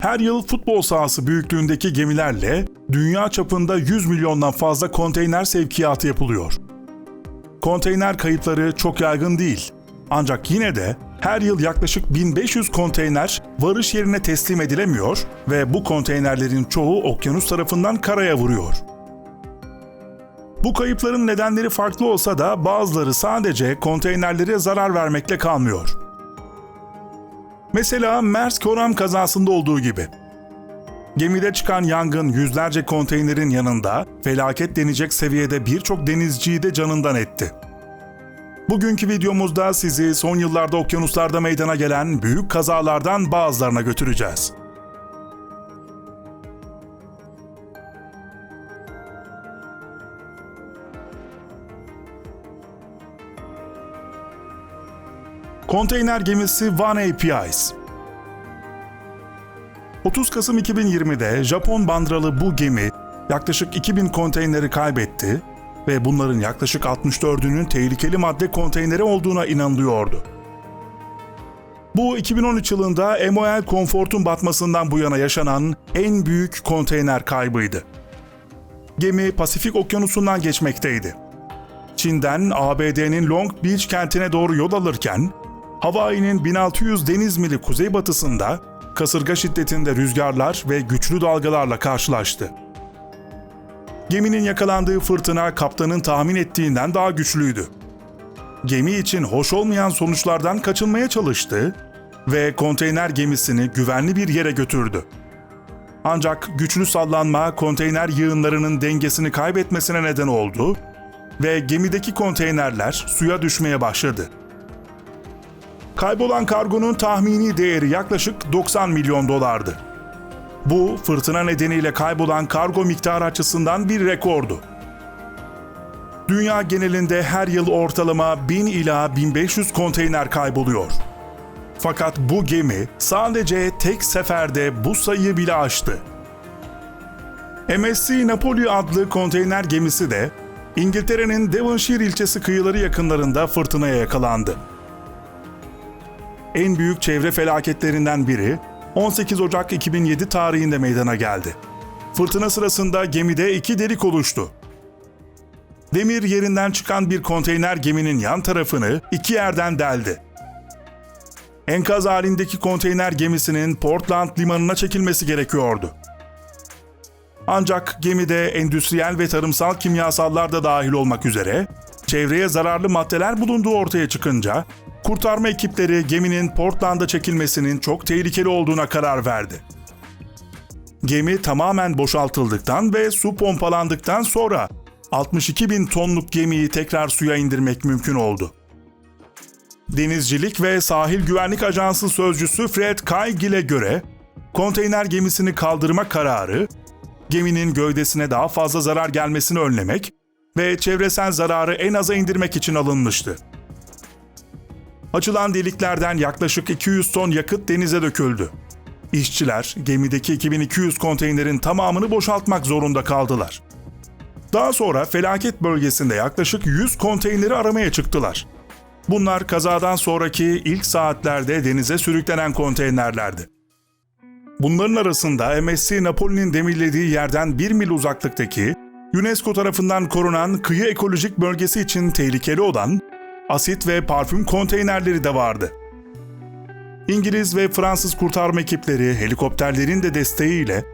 her yıl futbol sahası büyüklüğündeki gemilerle dünya çapında 100 milyondan fazla konteyner sevkiyatı yapılıyor. Konteyner kayıpları çok yaygın değil. Ancak yine de her yıl yaklaşık 1500 konteyner varış yerine teslim edilemiyor ve bu konteynerlerin çoğu okyanus tarafından karaya vuruyor. Bu kayıpların nedenleri farklı olsa da bazıları sadece konteynerlere zarar vermekle kalmıyor. Mesela Maersk Oram kazasında olduğu gibi. Gemide çıkan yangın yüzlerce konteynerin yanında felaket denecek seviyede birçok denizciyi de canından etti. Bugünkü videomuzda sizi son yıllarda okyanuslarda meydana gelen büyük kazalardan bazılarına götüreceğiz. Konteyner gemisi One APIs 30 Kasım 2020'de Japon bandralı bu gemi yaklaşık 2000 konteyneri kaybetti ve bunların yaklaşık 64'ünün tehlikeli madde konteyneri olduğuna inanılıyordu. Bu 2013 yılında MOL Comfort'un batmasından bu yana yaşanan en büyük konteyner kaybıydı. Gemi Pasifik Okyanusu'ndan geçmekteydi. Çin'den ABD'nin Long Beach kentine doğru yol alırken, Hawaii'nin 1600 deniz mili kuzeybatısında kasırga şiddetinde rüzgarlar ve güçlü dalgalarla karşılaştı. Geminin yakalandığı fırtına kaptanın tahmin ettiğinden daha güçlüydü. Gemi için hoş olmayan sonuçlardan kaçınmaya çalıştı ve konteyner gemisini güvenli bir yere götürdü. Ancak güçlü sallanma konteyner yığınlarının dengesini kaybetmesine neden oldu ve gemideki konteynerler suya düşmeye başladı. Kaybolan kargonun tahmini değeri yaklaşık 90 milyon dolardı. Bu fırtına nedeniyle kaybolan kargo miktarı açısından bir rekordu. Dünya genelinde her yıl ortalama 1000 ila 1500 konteyner kayboluyor. Fakat bu gemi sadece tek seferde bu sayıyı bile aştı. MSC Napoli adlı konteyner gemisi de İngiltere'nin Devonshire ilçesi kıyıları yakınlarında fırtınaya yakalandı. En büyük çevre felaketlerinden biri 18 Ocak 2007 tarihinde meydana geldi. Fırtına sırasında gemide iki delik oluştu. Demir yerinden çıkan bir konteyner geminin yan tarafını iki yerden deldi. Enkaz halindeki konteyner gemisinin Portland limanına çekilmesi gerekiyordu. Ancak gemide endüstriyel ve tarımsal kimyasallar da dahil olmak üzere çevreye zararlı maddeler bulunduğu ortaya çıkınca kurtarma ekipleri geminin Portland'a çekilmesinin çok tehlikeli olduğuna karar verdi. Gemi tamamen boşaltıldıktan ve su pompalandıktan sonra 62 bin tonluk gemiyi tekrar suya indirmek mümkün oldu. Denizcilik ve Sahil Güvenlik Ajansı sözcüsü Fred Kaygil'e göre konteyner gemisini kaldırma kararı, geminin gövdesine daha fazla zarar gelmesini önlemek ve çevresel zararı en aza indirmek için alınmıştı. Açılan deliklerden yaklaşık 200 ton yakıt denize döküldü. İşçiler gemideki 2200 konteynerin tamamını boşaltmak zorunda kaldılar. Daha sonra felaket bölgesinde yaklaşık 100 konteyneri aramaya çıktılar. Bunlar kazadan sonraki ilk saatlerde denize sürüklenen konteynerlerdi. Bunların arasında MSC Napoli'nin demirlediği yerden 1 mil uzaklıktaki UNESCO tarafından korunan kıyı ekolojik bölgesi için tehlikeli olan asit ve parfüm konteynerleri de vardı. İngiliz ve Fransız kurtarma ekipleri helikopterlerin de desteğiyle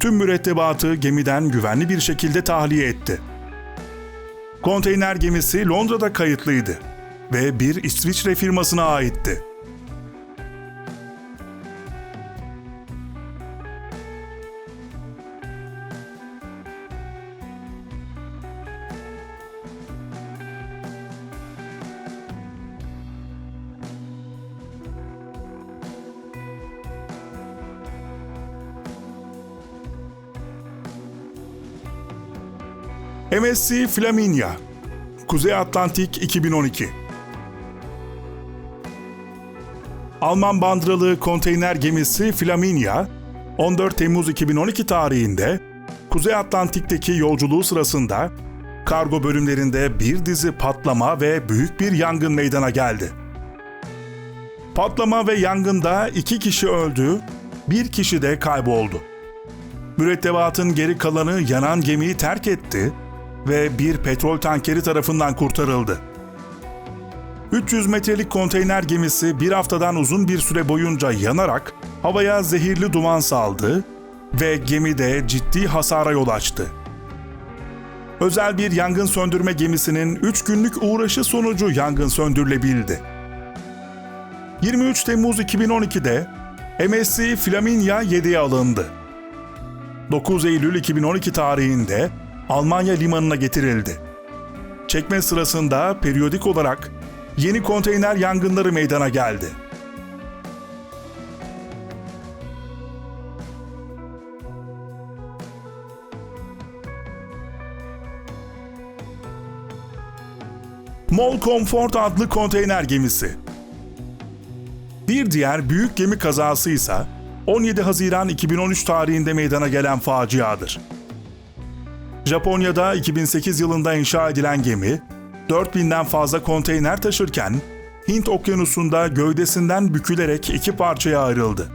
tüm mürettebatı gemiden güvenli bir şekilde tahliye etti. Konteyner gemisi Londra'da kayıtlıydı ve bir İsviçre firmasına aitti. MSC Flaminia Kuzey Atlantik 2012 Alman bandralı konteyner gemisi Flaminia 14 Temmuz 2012 tarihinde Kuzey Atlantik'teki yolculuğu sırasında kargo bölümlerinde bir dizi patlama ve büyük bir yangın meydana geldi. Patlama ve yangında iki kişi öldü, bir kişi de kayboldu. Mürettebatın geri kalanı yanan gemiyi terk etti ve bir petrol tankeri tarafından kurtarıldı. 300 metrelik konteyner gemisi bir haftadan uzun bir süre boyunca yanarak havaya zehirli duman saldı ve gemide ciddi hasara yol açtı. Özel bir yangın söndürme gemisinin 3 günlük uğraşı sonucu yangın söndürülebildi. 23 Temmuz 2012'de MSC Flaminia 7'ye alındı. 9 Eylül 2012 tarihinde Almanya limanına getirildi. Çekme sırasında periyodik olarak yeni konteyner yangınları meydana geldi. Mol Comfort adlı konteyner gemisi. Bir diğer büyük gemi kazası ise 17 Haziran 2013 tarihinde meydana gelen faciadır. Japonya'da 2008 yılında inşa edilen gemi, 4000'den fazla konteyner taşırken Hint Okyanusu'nda gövdesinden bükülerek iki parçaya ayrıldı.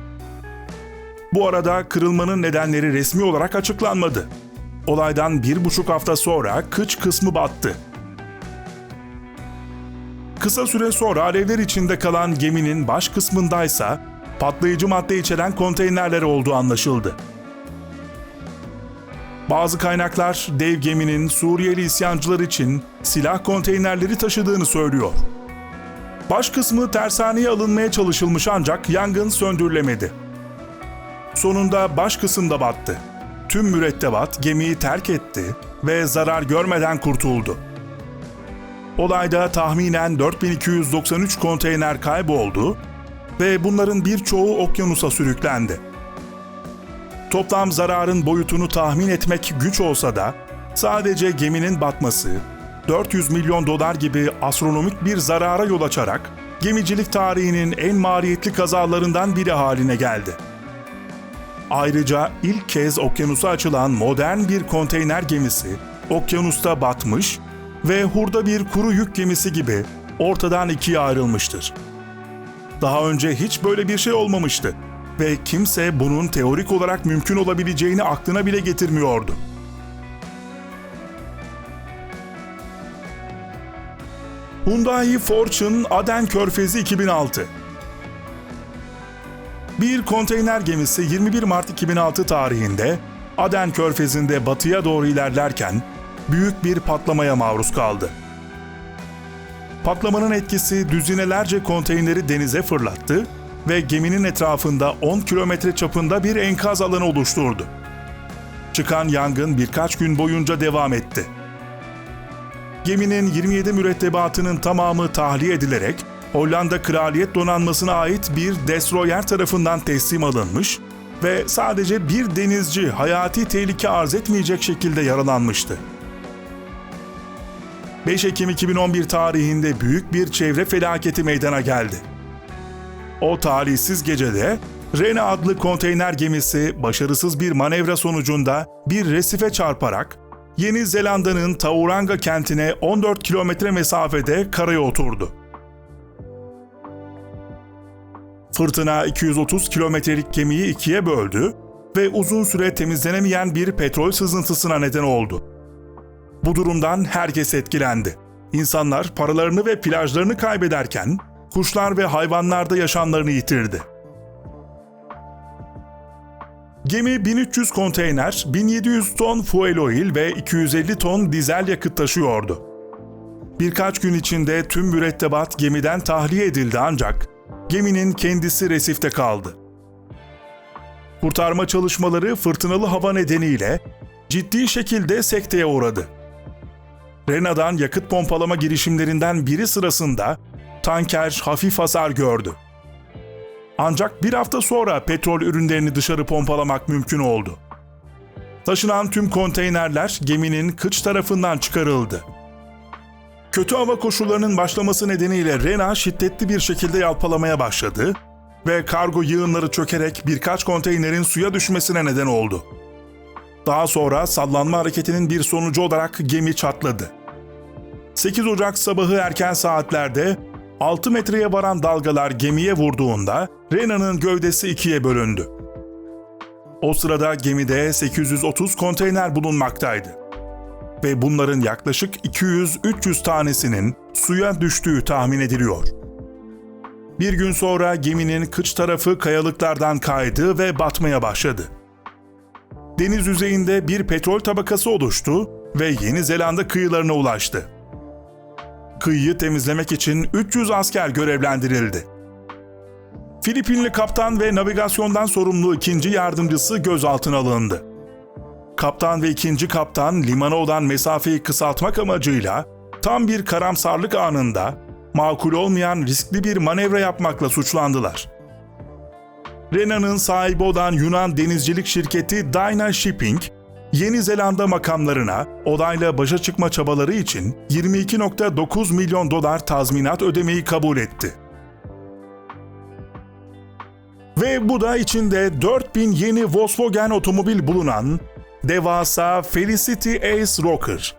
Bu arada kırılmanın nedenleri resmi olarak açıklanmadı. Olaydan bir buçuk hafta sonra kıç kısmı battı. Kısa süre sonra alevler içinde kalan geminin baş kısmındaysa patlayıcı madde içeren konteynerler olduğu anlaşıldı. Bazı kaynaklar dev geminin Suriyeli isyancılar için silah konteynerleri taşıdığını söylüyor. Baş kısmı tersaneye alınmaya çalışılmış ancak yangın söndürülemedi. Sonunda baş kısımda battı. Tüm mürettebat gemiyi terk etti ve zarar görmeden kurtuldu. Olayda tahminen 4293 konteyner kayboldu ve bunların birçoğu okyanusa sürüklendi. Toplam zararın boyutunu tahmin etmek güç olsa da sadece geminin batması 400 milyon dolar gibi astronomik bir zarara yol açarak gemicilik tarihinin en maliyetli kazalarından biri haline geldi. Ayrıca ilk kez okyanusa açılan modern bir konteyner gemisi okyanusta batmış ve hurda bir kuru yük gemisi gibi ortadan ikiye ayrılmıştır. Daha önce hiç böyle bir şey olmamıştı ve kimse bunun teorik olarak mümkün olabileceğini aklına bile getirmiyordu. Hyundai Fortune Aden Körfezi 2006 Bir konteyner gemisi 21 Mart 2006 tarihinde Aden Körfezi'nde batıya doğru ilerlerken büyük bir patlamaya maruz kaldı. Patlamanın etkisi düzinelerce konteyneri denize fırlattı ve geminin etrafında 10 kilometre çapında bir enkaz alanı oluşturdu. Çıkan yangın birkaç gün boyunca devam etti. Geminin 27 mürettebatının tamamı tahliye edilerek Hollanda Kraliyet Donanması'na ait bir destroyer tarafından teslim alınmış ve sadece bir denizci hayati tehlike arz etmeyecek şekilde yaralanmıştı. 5 Ekim 2011 tarihinde büyük bir çevre felaketi meydana geldi. O talihsiz gecede Rena adlı konteyner gemisi başarısız bir manevra sonucunda bir resife çarparak Yeni Zelanda'nın Tauranga kentine 14 kilometre mesafede karaya oturdu. Fırtına 230 kilometrelik gemiyi ikiye böldü ve uzun süre temizlenemeyen bir petrol sızıntısına neden oldu. Bu durumdan herkes etkilendi. İnsanlar paralarını ve plajlarını kaybederken kuşlar ve hayvanlar da yaşamlarını yitirdi. Gemi 1300 konteyner, 1700 ton fuel oil ve 250 ton dizel yakıt taşıyordu. Birkaç gün içinde tüm mürettebat gemiden tahliye edildi ancak geminin kendisi resifte kaldı. Kurtarma çalışmaları fırtınalı hava nedeniyle ciddi şekilde sekteye uğradı. Rena'dan yakıt pompalama girişimlerinden biri sırasında tanker hafif hasar gördü. Ancak bir hafta sonra petrol ürünlerini dışarı pompalamak mümkün oldu. Taşınan tüm konteynerler geminin kıç tarafından çıkarıldı. Kötü hava koşullarının başlaması nedeniyle Rena şiddetli bir şekilde yalpalamaya başladı ve kargo yığınları çökerek birkaç konteynerin suya düşmesine neden oldu. Daha sonra sallanma hareketinin bir sonucu olarak gemi çatladı. 8 Ocak sabahı erken saatlerde 6 metreye varan dalgalar gemiye vurduğunda Rena'nın gövdesi ikiye bölündü. O sırada gemide 830 konteyner bulunmaktaydı. Ve bunların yaklaşık 200-300 tanesinin suya düştüğü tahmin ediliyor. Bir gün sonra geminin kıç tarafı kayalıklardan kaydı ve batmaya başladı. Deniz yüzeyinde bir petrol tabakası oluştu ve Yeni Zelanda kıyılarına ulaştı. Kıyıyı temizlemek için 300 asker görevlendirildi. Filipinli kaptan ve navigasyondan sorumlu ikinci yardımcısı gözaltına alındı. Kaptan ve ikinci kaptan limana olan mesafeyi kısaltmak amacıyla tam bir karamsarlık anında makul olmayan riskli bir manevra yapmakla suçlandılar. Rena'nın sahibi olan Yunan denizcilik şirketi Dyna Shipping, Yeni Zelanda makamlarına olayla başa çıkma çabaları için 22.9 milyon dolar tazminat ödemeyi kabul etti. Ve bu da içinde 4000 yeni Volkswagen otomobil bulunan devasa Felicity Ace Rocker.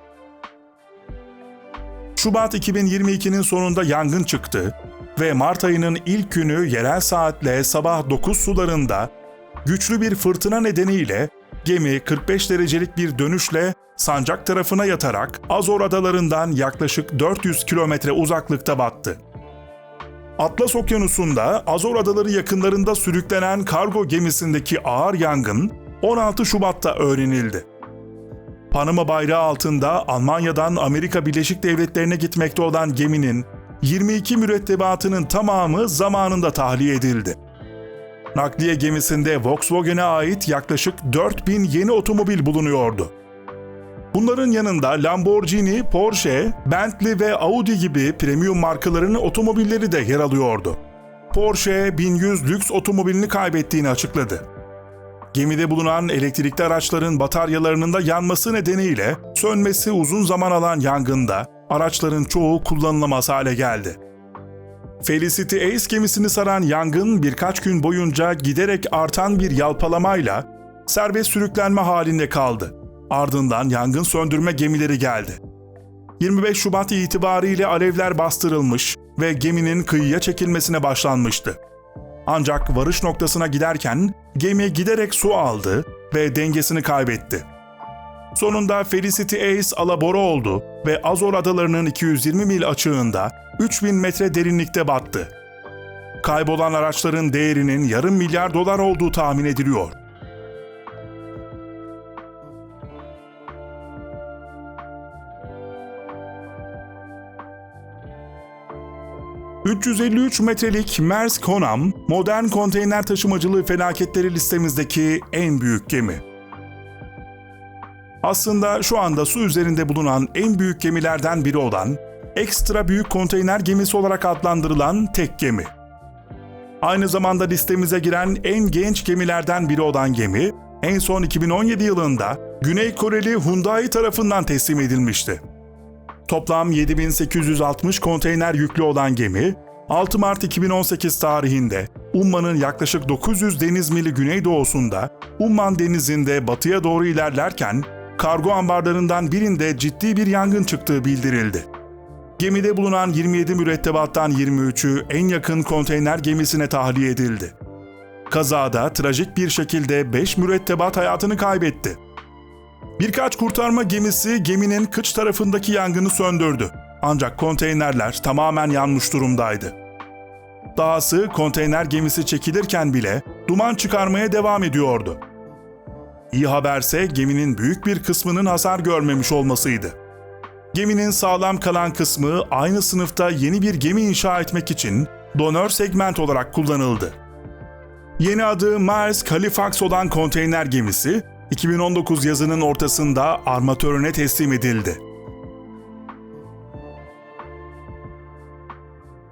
Şubat 2022'nin sonunda yangın çıktı ve Mart ayının ilk günü yerel saatle sabah 9 sularında güçlü bir fırtına nedeniyle gemi 45 derecelik bir dönüşle sancak tarafına yatarak Azor adalarından yaklaşık 400 kilometre uzaklıkta battı. Atlas Okyanusu'nda Azor Adaları yakınlarında sürüklenen kargo gemisindeki ağır yangın 16 Şubat'ta öğrenildi. Panama bayrağı altında Almanya'dan Amerika Birleşik Devletleri'ne gitmekte olan geminin 22 mürettebatının tamamı zamanında tahliye edildi. Nakliye gemisinde Volkswagen'e ait yaklaşık 4000 yeni otomobil bulunuyordu. Bunların yanında Lamborghini, Porsche, Bentley ve Audi gibi premium markaların otomobilleri de yer alıyordu. Porsche 1100 lüks otomobilini kaybettiğini açıkladı. Gemide bulunan elektrikli araçların bataryalarının da yanması nedeniyle sönmesi uzun zaman alan yangında araçların çoğu kullanılamaz hale geldi. Felicity Ace gemisini saran yangın birkaç gün boyunca giderek artan bir yalpalamayla serbest sürüklenme halinde kaldı. Ardından yangın söndürme gemileri geldi. 25 Şubat itibariyle alevler bastırılmış ve geminin kıyıya çekilmesine başlanmıştı. Ancak varış noktasına giderken gemi giderek su aldı ve dengesini kaybetti. Sonunda Felicity Ace alabora oldu ve Azor adalarının 220 mil açığında 3000 metre derinlikte battı. Kaybolan araçların değerinin yarım milyar dolar olduğu tahmin ediliyor. ...353 metrelik Maersk Honam, modern konteyner taşımacılığı felaketleri listemizdeki en büyük gemi. Aslında şu anda su üzerinde bulunan en büyük gemilerden biri olan, ekstra büyük konteyner gemisi olarak adlandırılan tek gemi. Aynı zamanda listemize giren en genç gemilerden biri olan gemi, en son 2017 yılında Güney Koreli Hyundai tarafından teslim edilmişti. Toplam 7860 konteyner yüklü olan gemi, 6 Mart 2018 tarihinde Umman'ın yaklaşık 900 deniz mili güneydoğusunda Umman denizinde batıya doğru ilerlerken kargo ambarlarından birinde ciddi bir yangın çıktığı bildirildi. Gemide bulunan 27 mürettebattan 23'ü en yakın konteyner gemisine tahliye edildi. Kazada trajik bir şekilde 5 mürettebat hayatını kaybetti. Birkaç kurtarma gemisi geminin kıç tarafındaki yangını söndürdü. Ancak konteynerler tamamen yanmış durumdaydı. Dahası konteyner gemisi çekilirken bile duman çıkarmaya devam ediyordu. İyi haberse geminin büyük bir kısmının hasar görmemiş olmasıydı. Geminin sağlam kalan kısmı aynı sınıfta yeni bir gemi inşa etmek için donör segment olarak kullanıldı. Yeni adı Maersk Halifax olan konteyner gemisi 2019 yazının ortasında armatörüne teslim edildi.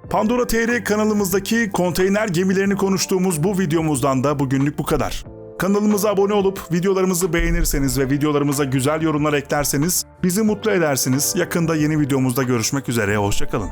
Pandora TR kanalımızdaki konteyner gemilerini konuştuğumuz bu videomuzdan da bugünlük bu kadar. Kanalımıza abone olup videolarımızı beğenirseniz ve videolarımıza güzel yorumlar eklerseniz bizi mutlu edersiniz. Yakında yeni videomuzda görüşmek üzere, hoşçakalın.